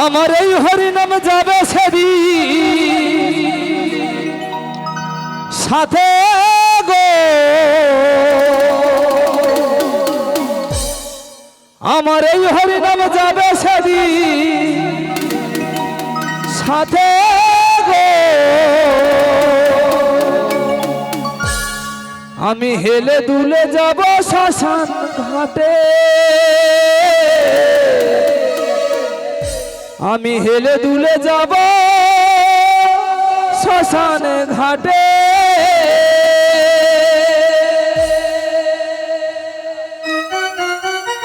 আমার এই হরিনাম যাবে সেদিন। সাথে গো। আমার এই হরিনাম যাবে সেদিন। সাথে গো। আমি হেলে দুলে যাব শ্মশান ঘাটে। আমি হেলে দুলে যাব শ্মশান ঘাটে।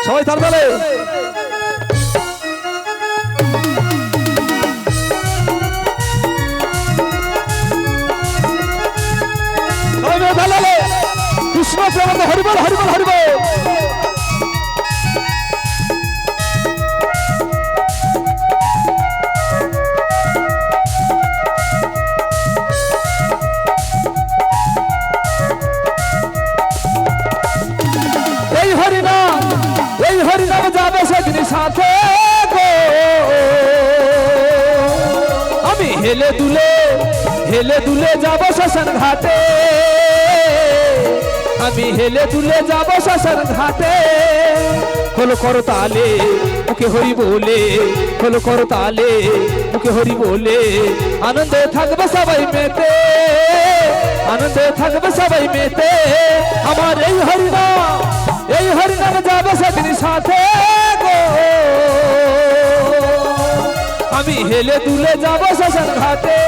সবাই তালে কৃষ্ণ হরিবল হরিবল হরিবল। হেলে দুলে হেলে দুলে যাব শ্মশান ঘাটে। আমি হেলে দুলে যাব শ্মশান ঘাটে। হলো করো তালে, মুখে হরি বলে। হলো করো তালে, মুখে হরি বলে। আনন্দে থাকবে সবাই মেতে। আনন্দে থাকবে সবাই মেতে। আমার এই হরিনাম এই হরিনাম যাবে সেদিন সাথে। আমি হেলে দুলে যাব শ্মশান ঘাটে।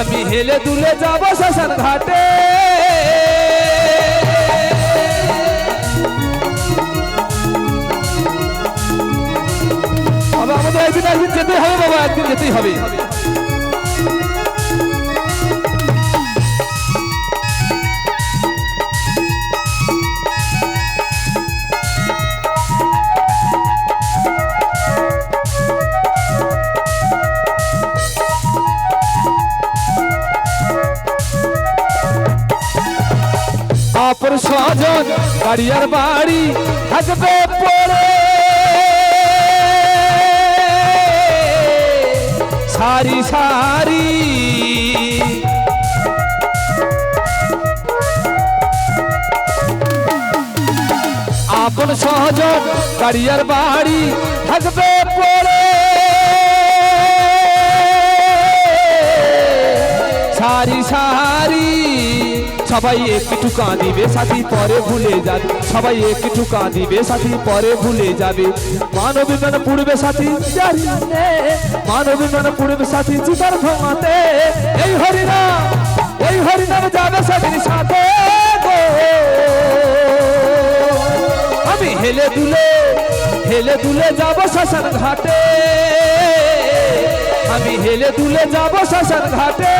আমি হেলে দুলে যাব শ্মশান ঘাটে। আমাদের একদিন একদিন যেতেই হবে বাবা, একদিন যেতেই হবে। অপর স্বজন, বাড়িয়ার বাড়ি থাকবে পড়ে সারি সারি। আপন সহজন বাড়িয়ার বাড়ি থাকবে পড়ে সারি সারি। সবাই একটু কাঁদিবে, সাথী পরে ভুলে যাবে। সবাই একটু কাঁদিবে, সাথী পরে ভুলে যাবে। মানব বিমান পুড়বে সাথী। মানব বিমান পুড়বে সাথী চিতার ধোঁয়াতে এই হরিনাম এই হরিনাম যাবে সাথে গো। আমি হেলে দুলে হেলে দুলে যাব শ্মশান ঘাটে। আমি হেলে দুলে যাব শ্মশান ঘাটে।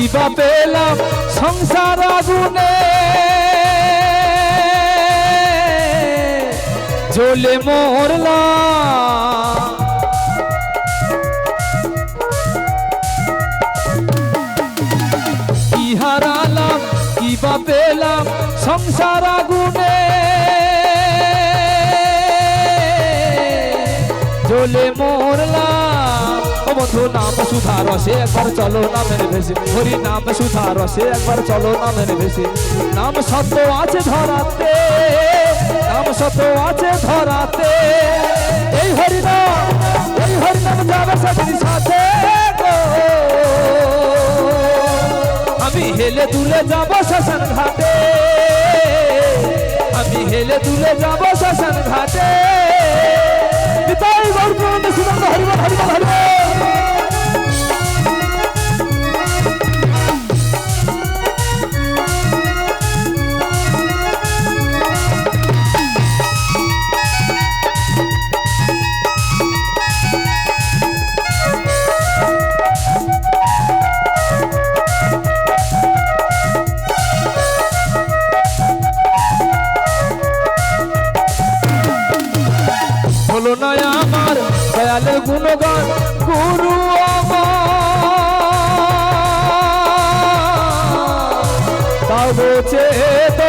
কি বা পেলাম সংসার আগুনে। জ্বলে মরলাম। কি হারালাম, কি বা পেলাম সংসার আগুনে। জ্বলে মরলাম। ও বন্ধু, নাম সুধা রসে একবার চলো নামের ভেসে। হরি নাম সুধা রসে একবার চলো নামের ভেসে। নাম সত্য আছে ধরাতে, নাম সত্য আছে ধরাতে। এই হরিনাম এই হরিনাম যাবে সেদিন সাথে আমি হেলে দুলে যাব শ্মশান ঘাটে। আমি হেলে দুলে যাব শ্মশান ঘাটে। নিতাই গৌর প্রেমানন্দ সুনন্দ হরিবল আমার দয়ালের গুণগান গুরু তবে চেত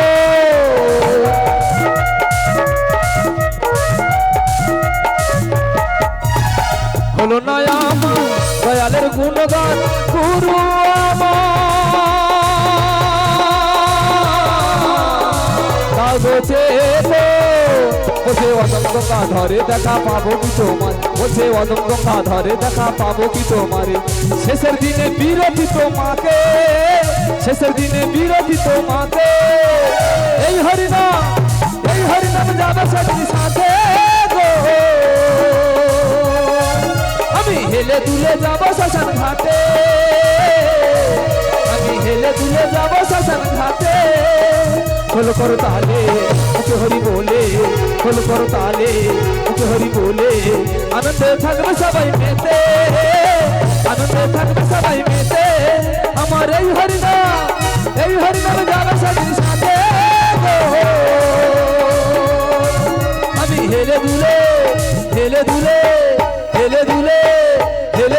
হলো না আমার দয়ালের গুণগান গুরু গোছে তো বসে অদম গঙ্গা ধরে দেখা পাবো কি তোমার। বসে অদম গঙ্গা ধরে দেখা পাবো কি তোমারে। শেষের দিনে বিরতি তোমাকে, শেষের দিনে বিরতি তোমাকে। এই হরিনাম এই হরিনাম যাবে সাথী সাথে আমি হেলে দুলে যাব শ্মশান ঘাটে। আমি হেলে দুলে যাব শ্মশান ঘাটে। খোল করো তালে ওকে হরি বলে, খোল করো তালে ওকে হরি বলে। আনন্দে থাকবে সবাই মেতে, আনন্দে থাকবে সবাই মেতে। আমার এই হরিনাম এই হরিনাম যাবে সাথী সাথে আমি হেলে দুলে হেলে দুলে